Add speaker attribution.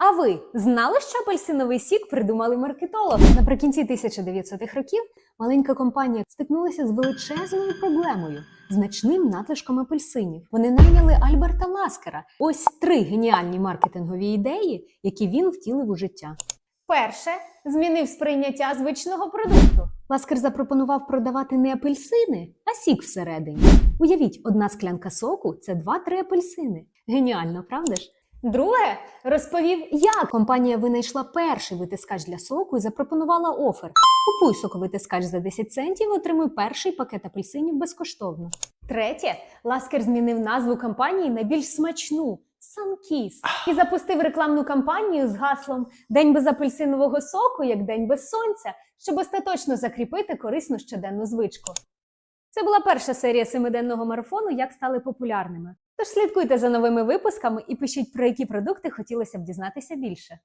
Speaker 1: А ви знали, що апельсиновий сік придумали маркетологи? Наприкінці 1900-х років маленька компанія стикнулася з величезною проблемою значним надлишком апельсинів. Вони найняли Альберта Ласкера. Ось три геніальні маркетингові ідеї, які він втілив у життя. Перше змінив сприйняття звичного продукту. Ласкер запропонував продавати не апельсини, а сік всередині. Уявіть, одна склянка соку це 2-3 апельсини. Геніально, правда ж? Друге розповів, як компанія винайшла перший витискач для соку і запропонувала офер. Купуй соковитискач за 10 центів, отримуй перший пакет апельсинів безкоштовно. Третє, Ласкер змінив назву компанії на більш смачну Санкіс і запустив рекламну кампанію з гаслом День без апельсинового соку, як день без сонця, щоб остаточно закріпити корисну щоденну звичку. Це була перша серія семиденного марафону, як стали популярними. Тож слідкуйте за новими випусками і пишіть, про які продукти хотілося б дізнатися більше.